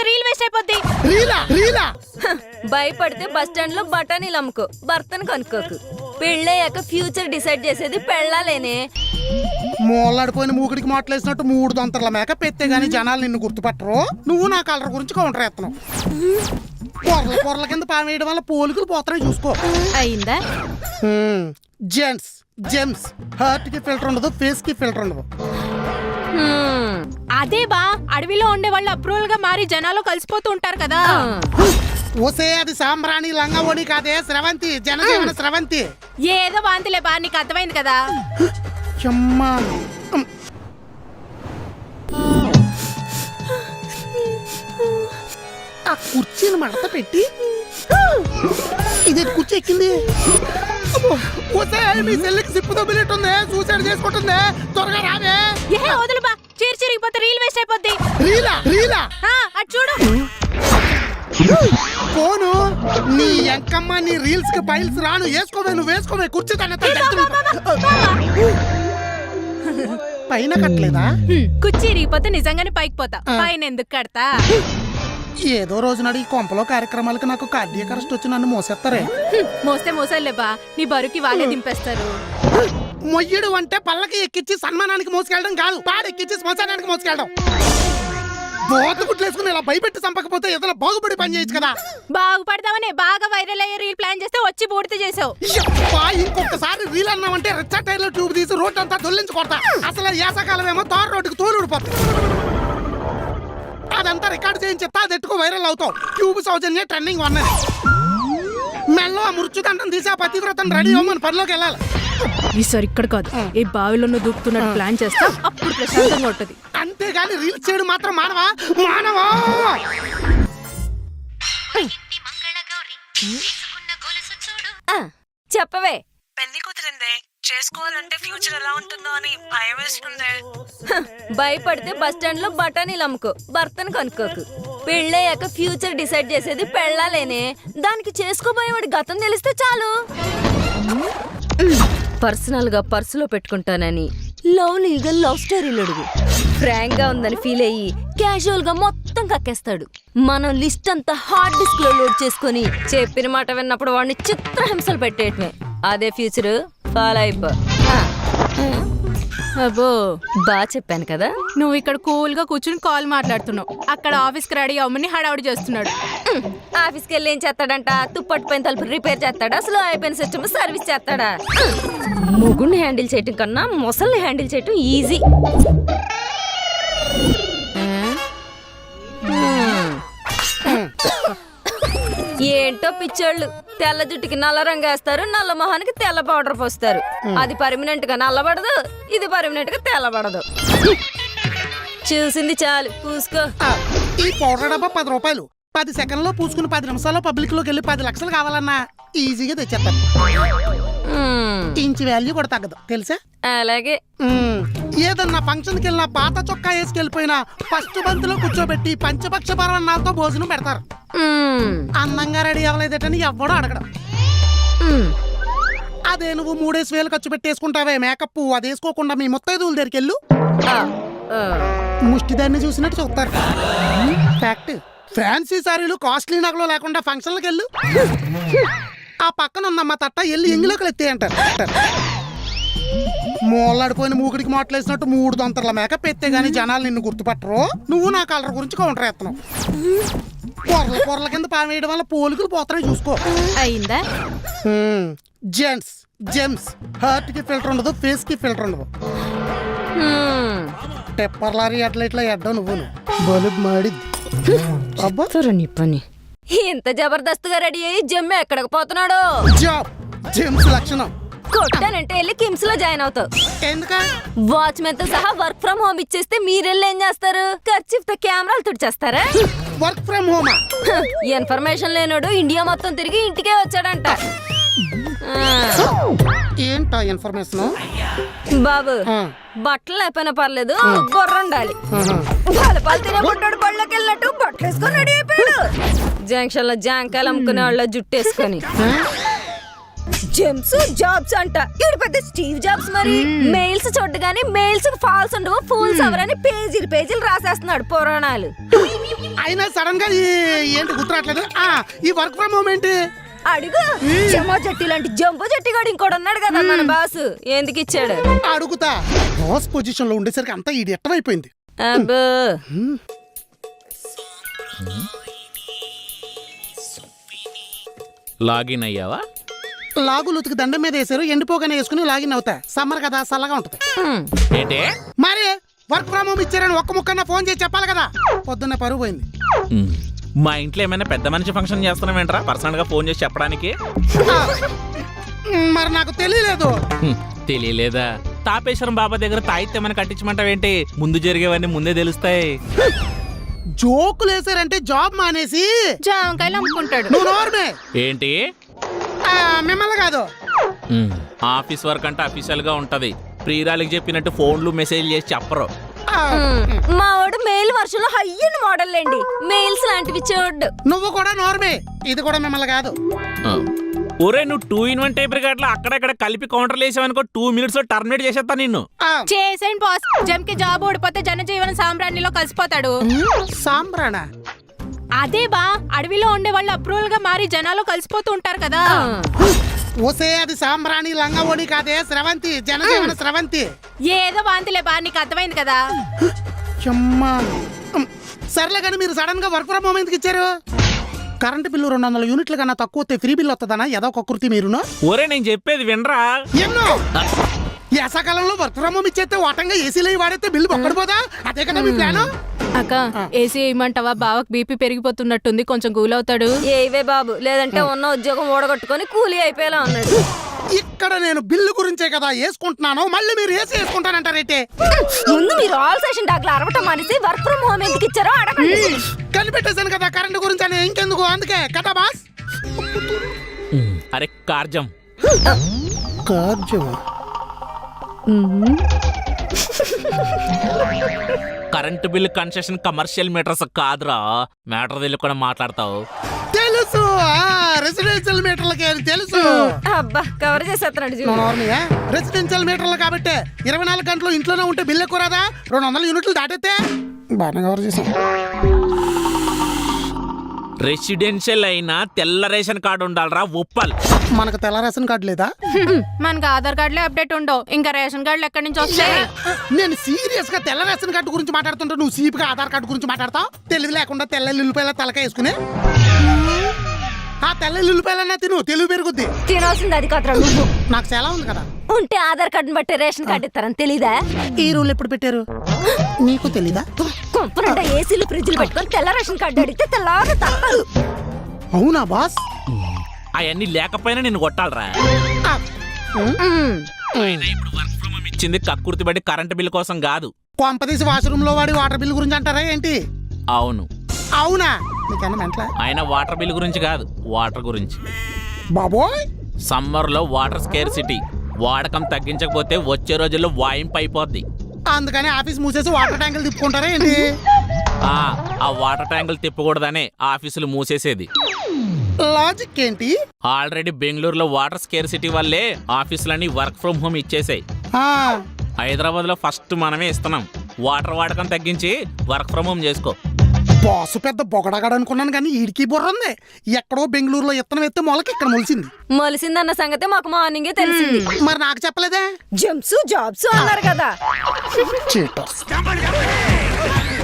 అయిపోతే reel waste అయిపోద్ది. రీలా? రీలా? భయపడితే బస్ స్టాండ్లో బఠానీలు అమ్ముకో. భర్తను కనుక్కోకు. పెళ్ళయ్యాక ఫ్యూచర్ డిసైడ్ చేసేది పెళ్ళాలేనే. మూలాడిపోయిన మూకుడికి మాటలేసినట్టు మూడు దొంతర్ల మేకప్ ఎత్తే గానీ జనాలు నిన్ను గుర్తుపట్టరు. నువ్వు నా కలర్ గురించి కౌంటర్ ఎత్తను పొరల పొరల కింద పావేయడం వల్ల పోలికలు పోతాయి చూసుకో. అయిందా? జెంట్స్ జెమ్స్ హార్ట్కి ఫిల్టర్ ఉండదు ఫేస్కి ఫిల్టర్ ఉండదు. అదే బా అడవిలో ఉండే వాళ్ళు అప్రూవల్గా మారి జనాలు కలిసిపోతూ ఉంటారు కదా. ఓసే అది సాంబ్రాణి లంగా ఓడి కాదే స్రవంతి జనజీవన స్రవంతి. ఏదో వాంతిలే బా నీకు అర్థమైంది కదా. చెమ్మా ఆ కుర్చీని మడత పెట్టి. ఇది కుర్చీ ఎక్కింది. ఓసే మీ సెల్లికి సిప్పు దొబ్బినట్టుంది సూసైడ్ చేసుకుంటుంది. త్వరగా రావే. ఏ వదులు బా చీర చిరిగిపోతే రీల్ వేస్ట్ అయిపోద్ది. రీలా? రీలా? ఆ, అటు చూడు. నీ ఎంకమ్మ నీ రీల్స్కి రాను. వేసుకోవే నువ్వు వేసుకోవే. కుర్చీ తన పైన కట్టలేదా? హ్మ్, కుర్చీ ఇరిగిపోతే నిజంగానే పైకి పోతా. పైన ఎందుకు కడతా? ఏదో రోజు నాడు ఈ కొంపలో కార్యక్రమాలకు నాకు కార్డియక్ అరెస్ట్ వచ్చి నన్ను మోసేస్తారే. హ్మ్, మోస్తే మోసాలే బా. నీ బరుకి వాళ్ళే దింపేస్తారు. మొయ్యడు అంటే పల్లకి ఎక్కించి సన్మానానికి మోసుకెళ్ళడం కాదు. పాడెక్కించి శ్మశానానికి మోసుకెళ్ళడం. బోత గుట్లేసుకుని ఇలా భయపెట్టి చంపకపోతే ఏదో బాగుపడి పని చేయొచ్చు కదా? బాగుపడదామని బాగా వైరల్ అయ్యే రీల్ ప్లాన్ చేస్తే వచ్చి బూడిద చేసావు. ఇంకొకసారి రీల్ అన్నామంటే రెచ్చ టైర్లో ట్యూబ్ తీసి రోడ్ అంతా దొల్లించి కొడతా. అసలు యాసకాలం ఏమో తారు రోడ్డుకి తోలు ఊడిపోతుంది అదంతా రికార్డ్ చేయించి అది ఎట్టుకో వైరల్ అవుతావు. ట్యూబ్ సౌజన్య ట్రెండింగ్ వన్నది మెల్లో ఆ మృత్యుదండం తీసి ఆ పతివ్రతం రెడీ అవ్వమని పనిలోకి వెళ్ళాలి. ఈసారి ఇక్కడ కాదు. ఏ బావిలో దూకుతున్నట్టు ప్లాన్ చేస్తా అప్పుడు ప్రశాంతంగా ఉంటది. అంతేగాని రీల్స్ చేయడం మాత్రం మానవా? మానవా? ఆ, చెప్పవే. పెళ్ళి కుదిరిందే. చేసుకోవాలంటే ఫ్యూచర్ ఎలా ఉంటుందో అని భయం వేస్తుంది. హ, భయపడితే బస్ స్టాండ్లో బఠానీలు అమ్ముకో భర్తను కనుక్కోకు. పెళ్ళయ్యాక ఫ్యూచర్ డిసైడ్ చేసేది పెళ్ళాలేనే. దానికి చేసుకోబోయేవాడి గతం తెలిస్తే చాలు. పర్సనల్గా పర్సులో పెట్టుకుంటానని. లవ్లీగా లవ్ స్టోరీలు అడుగు. ఫ్రాంక్గా ఉందని ఫీల్ అయ్యి క్యాజువల్గా మొత్తం కక్కేస్తాడు. మనం లిస్ట్ అంతా హార్డ్ డిస్క్లో లోడ్ చేసుకొని చెప్పిన మాట విన్నప్పుడు వాడిని చిత్రహింసలు పెట్టేయటమే. అదే ఫ్యూచర్ ఫాలో అయిపో. అబ్బో బాగా చెప్పాను కదా. నువ్వు ఇక్కడ కూల్గా కూర్చుని కాల్ మాట్లాడుతున్నావు. అక్కడ ఆఫీస్కి రెడీ అవ్వమని హడావుడి చేస్తున్నాడు. ఆఫీస్ ఆఫీస్కి వెళ్ళి ఏం చేస్తాడంట? తుప్పట్టిపోయిన తలుపు రిపేర్ చేస్తాడా? స్లో అయిపోయిన సిస్టమ్ సర్వీస్ చేస్తాడా? ఉమ్, హ్యాండిల్ చేయటం కన్నా మొసల్ని హ్యాండిల్ చేయటం ఈజీ. ఏంటో పిచ్చోళ్ళు. తెల్ల జుట్టుకి నల్ల రంగు వేస్తారు నల్ల మొహానికి తెల్ల పౌడర్ పోస్తారు. అది పర్మనెంట్గా నల్లబడదు ఇది పర్మనెంట్గా తెల్లబడదు. చూసింది చాలు పూసుకో. ఈ పౌడర్ డబ్బా పది రూపాయలు. పది సెకండ్లో పూసుకుని పది నిమిషాల్లో పబ్లిక్లోకి వెళ్ళి పది లక్షలు కావాలన్నా ఈజీగా తెచ్చేస్తాను. ఉమ్, ఇంచు వాల్యూ కూడా తగ్గదు తెలుసా? అలాగే. మ్మ్. ఏదన్నా ఫంక్షన్కి వెళ్ళినా పాత చొక్కా వేసుకెళ్ళిపోయినా ఫస్ట్ బంతిలో కూర్చోబెట్టి పంచపక్ష పరవన్నాలతో భోజనం పెడతారు. అందంగా రెడీ అవ్వలేదటని ఎవ్వడూ అడగడం. అదే నువ్వు మూడేసి వేలు ఖర్చు పెట్టేసుకుంటావే మేకప్ అది వేసుకోకుండా మీ ముత్తైదువుల దగ్గరికి వెళ్ళు ఆ, ఆ. ముష్టి దాన్ని చూసినట్టు చూస్తారు. ఫ్యాక్ట్ ఫ్యాన్సీ సారీలు కాస్ట్లీ నగలు లేకుండా ఫంక్షన్లకు వెళ్ళు ఆ పక్కన ఉందమ్మ తట్ట వెళ్ళి ఎంగిలోకి ఎత్తే అంటారు మూలాడిపోయిన మూకుడికి మాటలేసినట్టు మూడు దొంతర్ల మేకప్ ఎత్తే గానీ జనాలు నిన్ను గుర్తుపట్టరు. నువ్వు నా కలర్ గురించి కౌంటర్ ఎత్తను పొరల పొరల కింద పావేయడం వల్ల పోలికలు పోతాయి చూసుకో. అయిందా? జెంట్స్ జెమ్స్ హార్ట్కి ఫిల్టర్ ఉండదు ఫేస్కి ఫిల్టర్ ఉండదు. హ్మ్. టెప్పర్ లారీ అట్లా ఇట్లా ఎడ్డావు నువ్వు బలుబు మాడిద్ది. అబ్బా. నీ పని. ఇంత జబర్దస్త్గా రెడీ అయ్యి జమ్ము ఎక్కడికి పోతున్నాడు? జాబ్. జెమ్స్ లక్షణం. కొట్టానంటే వెళ్ళి కిమ్స్లో జాయిన్ అవుతావు. వాచ్మెన్తో సహా వర్క్ ఫ్రం హోమ్ ఇచ్చేస్తే మీరెళ్ళి ఏం చేస్తారు? ఖర్చు తో కెమెరాలు తుడిచేస్తారా? వర్క్ ఫ్రమ్ హోమా ఇన్ఫర్మేషన్ లేనోడు ఇండియా మొత్తం తిరిగి ఇంటికే వచ్చాడంట. ఏంటా ఇన్ఫర్మేషన్ బాబు బట్టలు లేకపోయినా పర్లేదు బొర్ర ఉండాలి. పాలు తినే బుడ్డోడు బళ్ళకి వెళ్ళినట్టు బట్టలు వేసుకొని రెడీ అయిపోయాడు. జంక్షన్లో జాంకాయలు అమ్ముకునే వాళ్ళ జుట్టు వేసుకొని. జెమ్స్ జాబ్స్ అంట. ఈడు పెద్ద స్టీవ్ జాబ్స్ మరి. మెయిల్స్ చూడగానే మెయిల్స్ ఫాల్స్ ఉండవు ఫూల్స్ అవరని పేజీలు పేజీలు రాసేస్తున్నాడు పురాణాలు. అయినా సడన్గా ఏంటి గుర్తురాట్లేదు ఆ ఈ వర్క్ ఫ్రమ్ హోమ్ ఏంటి? అడుగు. చెమో జట్టి లాంటి జంబో జట్టి గాడు ఇంకోటి ఉన్నాడు కదా మన బాసు ఎందుకు ఇచ్చాడు? అడుగుతా. బాస్ పొజిషన్లో ఉండేసరికి అంతా ఈడి ఎట్టమైపోయింది అబ్బో. లాగిన్ అయ్యావా? లాగులు ఉతికి దండం మీద వేసారు ఎండిపోగానే వేసుకుని లాగిన్ అవుతా. సమ్మర్ కదా చల్లగా ఉంటది. ఏంటే? మరి వర్క్ ఫ్రమ్ హోమ్ ఇచ్చారని ఒక్క ముక్కన్న ఫోన్ చేసి చెప్పాలి కదా. పొద్దున్నే పరువు పోయింది. మా ఇంట్లో ఏమైనా పెద్ద మనిషి ఫంక్షన్ చేస్తున్నావేంట్రా? పర్సనల్గా ఫోన్ చేసి చెప్పడానికి? మరి నాకు తెలియలేదు. తెలియలేదా? తాపేశ్వరం బాబా దగ్గర తాయిత్యమని కట్టించమంటావేంటి? ముందు జరిగేవన్నీ ముందే తెలుస్తాయి. జోకులు వేసారంటే జాబ్ మానేసి జామకాయలు అమ్ముకుంటాడు. నువ్వు నోర్మే. ఏంటి? మిమ్మల్ని కాదు. ఆఫీస్ వర్క్ అంటే అఫీషియల్గా ఉంటది. ప్రియురాలికి చెప్పినట్టు ఫోన్లు మెసేజ్ చేసి చెప్పరు. మా వాడు మెయిల్ వర్షన్లో హయ్యన్ మోడల్ అండి. మెయిల్స్ లాంటివి ఇచ్చేవాడు నువ్వు కూడా నోర్మే. ఇది కూడా మిమ్మల్ని కాదు. ఒరే నువ్వు టూ ఇన్ వన్ టైప్ రికార్డులో అక్కడక్కడ కలిపి కౌంటర్లు వేసావనుకో టూ మినిట్స్లో టర్మినేట్ చేసేస్తా నిన్ను. చేసేయండి బాస్. జమ్కి జాబ్ ఓడిపోతే జనజీవన సామ్రాణిలో కలిసిపోతాడు. సాంబ్రాణ అదే బా అడవిలో ఉండే వాళ్ళు అప్రూవల్గా మారి జనాలు కలిసిపోతూ ఉంటారు కదా. ఓసే అది సాంబ్రాణి లంగవోడి కాదే స్రవంతి జనజీవన స్రవంతి. ఏదో వాంతిలే బా నీకు అర్థమైంది కదా. ఉమ్, సర్లే కానీ మీరు సడన్గా వర్క్ ఫ్రమ్ హోమ్ ఎందుకు ఇచ్చారు? కరెంట్ బిల్లు రెండు వందల యూనిట్ల కన్నా తక్కువ వస్తే ఫ్రీ బిల్ వస్తుందనా ఏదో ఒక కృతి మీరును. ఒరే నేను చెప్పేది వినరా? ఎన్నో? వేసవకాలంలో వర్క్ ఫ్రమ్ హోమ్ ఇచ్చేస్తే ఓటంగా ఏసీలో వాడితే బిల్లు పక్కడిపోదా అదే కదా మీ ప్లాను? అక్క ఏసీ వేయమంటావా? బావకు బీపీ పెరిగిపోతున్నట్టుంది కొంచెం కూల్ అవుతాడు. ఏవే బాబు లేదంటే ఉన్న ఉద్యోగం ఓడగొట్టుకొని కూలీ అయిపోయేలా ఉన్నాడు. ఇక్కడ నేను బిల్లు గురించే కదా వేసుకుంటున్నాను మళ్ళీ మీరు ఏసీ వేసుకుంటానంటారేంటి? ముందు మీరు ఆల్ సెషన్ డాక్లు అరవటం మానేసి వర్క్ ఫ్రమ్ హోమ్ ఎందుకు ఇచ్చారో అడగండి. కనిపెట్టేశాను కదా కరెంట్ గురించి అని ఇంకెందుకు? అందుకే కదా బాస్? అరే కార్జం. కార్జం? Current bill concession commercial meters కాదురా. మ్యాటర్ తెలియ కూడా మాట్లాడతావు. తెలుసు. రెసిడెన్షియల్ మీటర్లకి అని తెలుసు. అబ్బా కవర్ చేసేస్తున్నాడు రెసిడెన్షియల్ మీటర్లు కాబట్టి ఇరవై నాలుగు గంటలు ఇంట్లోనే ఉంటే బిల్లు ఎక్కువ రాదా? రెండు వందల యూనిట్లు దాటితే బాగా కవర్ చేసాం రెసిడెన్షియల్ అయినా తెల్ల రేషన్ కార్డు ఉండాలరా ఉప్పల్. మనకు తెల్ల రేషన్ కార్డు లేదా? మనకు ఆధార్ కార్డులే అప్డేట్ ఉండవు. ఇంకా రేషన్ కార్డులు ఎక్కడి నుంచి వస్తాయి? నేను సీరియస్గా తెల్ల రేషన్ కార్డు గురించి మాట్లాడుతుంటే నువ్వు సీపుగా ఆధార్ కార్డు గురించి మాట్లాడతావు? తెలివి లేకుండా తెల్ల ఎల్లుల్లిపాయల తలకాయ వేసుకుని? ఆ తెల్ల ఎల్లుల్లిపాయలన్నా తిను తెలుగు పెరుగుద్ది. తినాల్సింది అది నువ్వు. నాకు చాలా ఉంది కదా. ఉంటే ఆధార్ కార్డుని బట్టి రేషన్ కార్డు ఇస్తారని తెలీదా? ఈ రూల్ ఎప్పుడు పెట్టారు? నీకు తెలీదా? కొంపనంటే ఏసీలు ఫ్రిడ్జ్లు పెట్టుకొని తెల్ల రేషన్ కార్డు అడిగితే తెల్లారు తప్పదు. అవునా బాస్? అవన్నీ లేకపోయినా నేను కొట్టాలరా. ఇప్పుడు వర్క్ ఫ్రమ్ హోమ్ ఇచ్చింది కక్కుర్తి బట్టి కరెంటు బిల్ కోసం కాదు. కొంపదీసి వాష్రూమ్లో వాడి వాటర్ బిల్ గురించి అంటారా ఏంటి? అవును. అవునా? నీకన్నా మెంట్లా? అయినా వాటర్ బిల్ గురించి కాదు వాటర్ గురించి. బాబోయ్! సమ్మర్లో వాటర్ స్కేర్ సిటీ వాడకం తగ్గించకపోతే వచ్చే రోజుల్లో వాయింపు అయిపోద్ది. అందుకని ఆఫీస్ మూసేసి వాటర్ ట్యాంకులు తిప్పుకుంటారా ఏంటి? ఆ వాటర్ ట్యాంకులు తిప్పకూడదనే ఆఫీసులు మూసేసేది. లాజిక్ ఏంటి? ఆల్రెడీ బెంగళూరులో వాటర్ స్కేర్ సిటీ వల్లే ఆఫీసులన్నీ వర్క్ ఫ్రమ్ హోమ్ ఇచ్చేసాయి. ఆ, హైదరాబాద్లో ఫస్ట్ మనమే ఇస్తున్నాం. వాటర్ వాడకం తగ్గించి వర్క్ ఫ్రమ్ హోమ్ చేసుకో. బాసు పెద్ద బొగడగాడు అనుకున్నాను కానీ ఈడికి బుర్ర ఉంది. ఎక్కడో బెంగళూరులో ఇత్తనం ఎత్తే మొలకి ఇక్కడ మొలిసింది. మొలిసిందన్న సంగతి మాకు మార్నింగే తెలిసింది. మరి నాకు చెప్పలేదే? జంప్స్ జాబ్స్ అన్నారు కదా.